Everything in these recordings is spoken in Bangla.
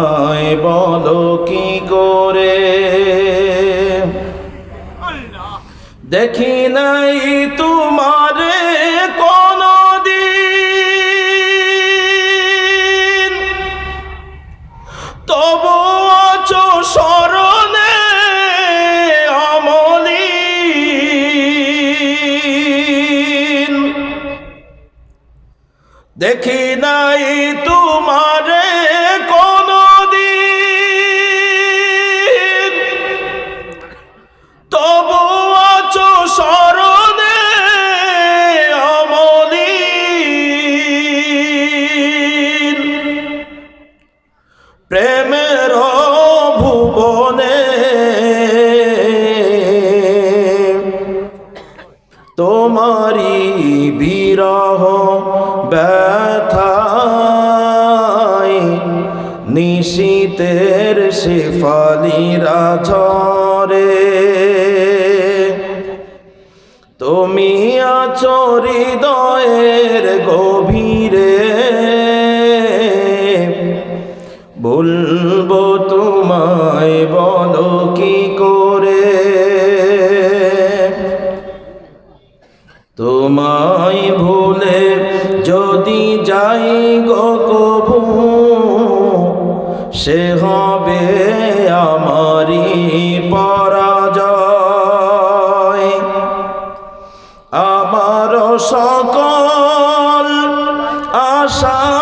তোমায় বলো কি করে? দেখি নাই তোমারে তবু দেখি নাই তোমারে তোমারি বিরহ ব্যথায় নিশীতের শেফালিরা ঝরে। তুমি আছো হৃদয়ের গভীরে। বলব তোমায় বলো তোমায় ভুলে যদি যাই গো কভু সে হবে আমারই পরাজয়। আমার সকল আশার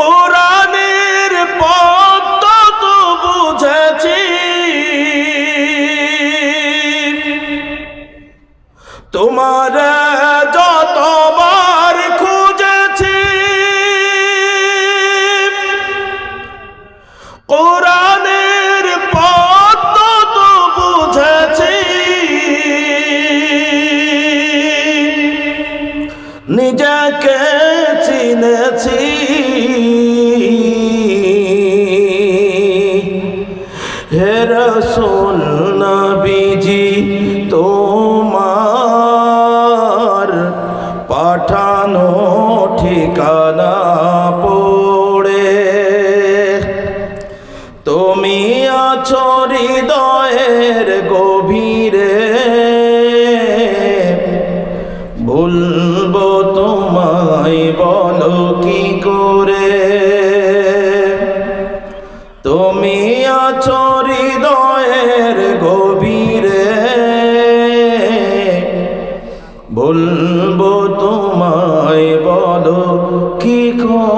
কোরআনের পথ তো বুঝেছি। তোমার তোমার পাঠানো ঠিকানা পড়ে। তুমি আছো হৃদয়ের গভীরে। ভুলবো তোমায় বলো কি করে? নয় বলো কি কর